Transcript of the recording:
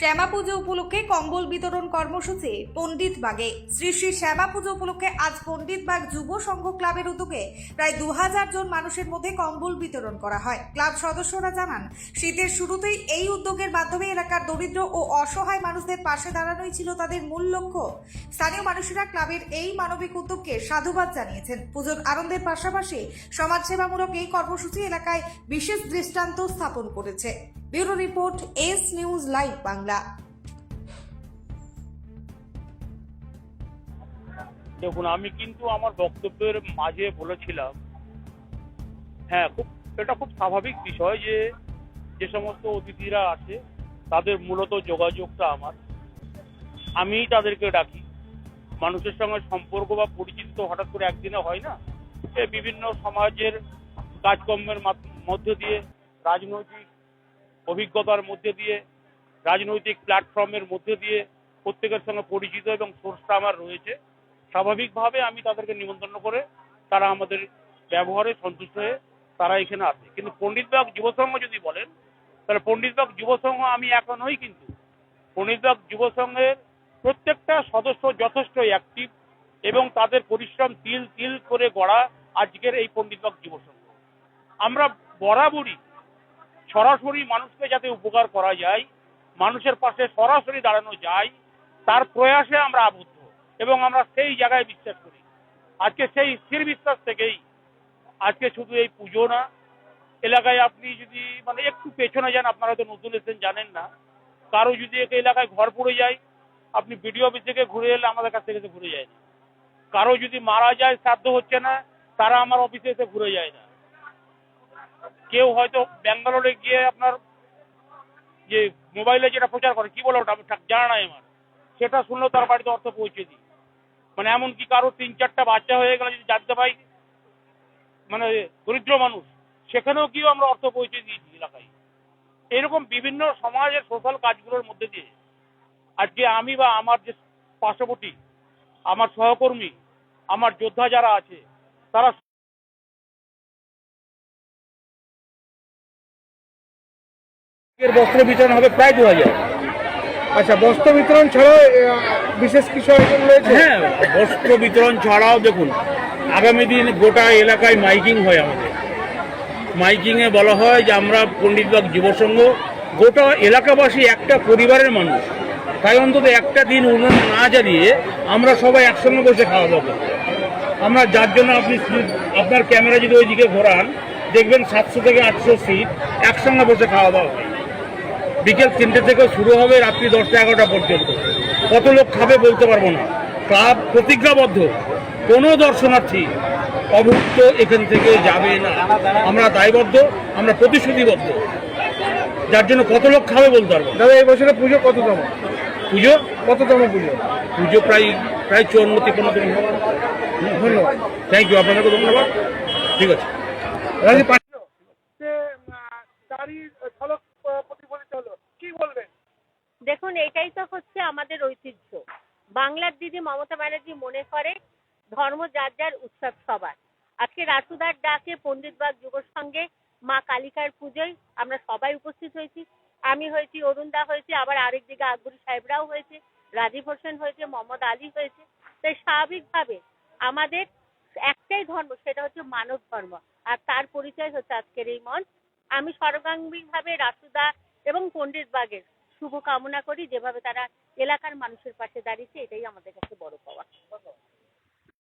শ্যামা পুজো উপলক্ষে কম্বল বিতরণ কর্মসূচি, পণ্ডিত বাগে। শ্রী শ্রী শ্যামা পুজো উপলক্ষে আজ পণ্ডিত বাগ যুব সংঘ ক্লাবের উদ্যোগে প্রায় দু হাজার জন মানুষের মধ্যে কম্বল বিতরণ করা হয়। ক্লাব সদস্যরা জানান, শীতের শুরুতেই এই উদ্যোগের মাধ্যমে এলাকার দরিদ্র ও অসহায় মানুষদের পাশে দাঁড়ানোই ছিল তাদের মূল লক্ষ্য। স্থানীয় মানুষেরা ক্লাবের এই মানবিক উদ্যোগকে সাধুবাদ জানিয়েছেন। পুজোর আনন্দের পাশাপাশি সমাজসেবামূলক এই কর্মসূচি এলাকায় বিশেষ দৃষ্টান্ত স্থাপন করেছে। Bureau report S news live Bangla. দেখুন, আমি কিন্তু আমার বক্তব্যের মাঝে বলেছিলাম হ্যাঁ খুব, এটা খুব স্বাভাবিক বিষয় যে যে সমস্ত অতিথিরা আসে, তাদের মূলত যোগাযোগটা আমার। আমি তাদেরকে ডাকি। মানুষের সঙ্গে সম্পর্ক বা পরিচিত হঠাৎ করে একদিনে হয় না। এ বিভিন্ন সমাজের কাজকর্মের মাধ- মধ্য দিয়ে রাজনৈতিক অভিজ্ঞতার মধ্যে দিয়ে, রাজনৈতিক প্ল্যাটফর্মের মধ্যে দিয়ে প্রত্যেকের সঙ্গে পরিচিত এবং সোর্সটা আমার রয়েছে। স্বাভাবিকভাবে আমি তাদেরকে নিমন্ত্রণ করে তারা আমাদের ব্যবহারে সন্তুষ্ট হয়ে তারা এখানে আসে। কিন্তু পণ্ডিতবাগ যুব সংঘ যদি বলেন, তাহলে পণ্ডিতবাগ যুব সংঘ আমি একা নই কিন্তু। পণ্ডিতবাগ যুব সংঘের প্রত্যেকটা সদস্য যথেষ্ট অ্যাক্টিভ এবং তাদের পরিশ্রম তিল তিল করে গড়া আজকের এই পণ্ডিতবাগ যুব সংঘ আমরা বরাবরই সরাসরি মানুষকে যাতে উপকার করা যায়, মানুষের পাশে সরাসরি দাঁড়ানো যায়, তার প্রয়াসে আমরা আবদ্ধ এবং আমরা সেই জায়গায় বিশ্বাস করি। আজকে সেই স্থির বিশ্বাস থেকেই আজকে শুধু এই পুজো না, এলাকায় আপনি যদি মানে একটু পেছনে যান, আপনারা তো নতুন এসেছেন জানেন না, কারও যদি এক এলাকায় ঘর পড়ে যায়, আপনি বিডিও অফিস থেকে ঘুরে এলে আমাদের কাছ থেকে ঘুরে যায় না। কারও যদি মারা যায়, শ্রাদ্ধ হচ্ছে না, তারা আমার অফিসে এসে ঘুরে যায় না। কেউ হয়তো ব্যাঙ্গালোরে গিয়ে আপনার যে মোবাইলে যেটা প্রচার করে, কি বলে ওটা? আমি জানা নাই আমার। সেটা শুনলেও তার বাড়িতে অর্থ পৌঁছে দিই। মানে এমনকি কারও তিন চারটা বাচ্চা হয়ে গেলে যদি জানতে পাই মানে দরিদ্র মানুষ, সেখানেও গিয়েও আমরা অর্থ পৌঁছে দিয়েছি এলাকায়। এরকম বিভিন্ন সমাজের সোশ্যাল কাজগুলোর মধ্যে দিয়ে আজকে আমি বা আমার যে পার্শ্ববর্তী, আমার সহকর্মী, আমার যোদ্ধা যারা আছে, তারা এর বস্ত্র বিতরণ হবে প্রায় দু হাজার। আচ্ছা বস্ত্র বিতরণ ছাড়াও বিশেষ কিছু আয়োজন রয়েছে? হ্যাঁ বস্ত্র বিতরণ ছাড়াও দেখুন আগামী দিন গোটা এলাকায় মাইকিং হয় আমাদের। মাইকিংয়ে বলা হয় যে আমরা পণ্ডিতবাগ যুব সংঘ গোটা এলাকাবাসী একটা পরিবারের মানুষ। তাই অন্তত একটা দিন উন্নয়ন না জানিয়ে আমরা সবাই একসঙ্গে বসে খাওয়া দাওয়া আমরা যার জন্য আপনি আপনার ক্যামেরা যদি ওইদিকে ঘোরান দেখবেন সাতশো থেকে আটশো সিট একসঙ্গে বসে খাওয়া দাওয়া হয়। বিকেল তিনটে থেকে শুরু হবে রাত্রি দশটা এগারোটা পর্যন্ত। কত লোক খাবে বলতে পারব না। ক্লাব প্রতিজ্ঞাবদ্ধ। কোনো দর্শনার্থী অভুক্ত এখান থেকে যাবে না। আমরা দায়বদ্ধ আমরা প্রতিশ্রুতিবদ্ধ। যার জন্য কত লোক খাবে বলতে পারব দাদা এই বছরে পুজো কততম? পুজো? কততম পুজো? পুজো প্রায় প্রায় চুয়ান্ন তিপ্পান্ন দিন ধন্যবাদ। থ্যাংক ইউ আপনাদেরকে ধন্যবাদ। ঠিক আছে। বলবেন? দেখুন, এটাই তো হচ্ছে আমাদের ঐতিহ্য। বাংলার দিদি মমতা ব্যানার্জি মনে করে, ধর্ম যার যার উৎসব সবার। আজকে রাসুদার ডাকে পণ্ডিতবাগ যুব সঙ্গে মা কালিকার পুজোয় আমরা সবাই উপস্থিত হয়েছি। আমি হয়েছি, অরুণদা হয়েছে, আবার আরেক আরেকদিকে আকবরী সাহেবরাও হয়েছে, রাজীব হোসেন হয়েছে, মোহাম্মদ আলী হয়েছে। তাই স্বাভাবিকভাবে আমাদের একটাই ধর্ম, সেটা হচ্ছে মানব ধর্ম। আর তার পরিচয় হচ্ছে আজকের এই মঞ্চ। আমি সর্বাঙ্গীনভাবে রাসুদা এবং পণ্ডিত বাগের শুভ কামনা করি, যেভাবে তারা এলাকার মানুষের পাশে দাঁড়িয়েছে, এটাই আমাদের কাছে বড় পাওয়া।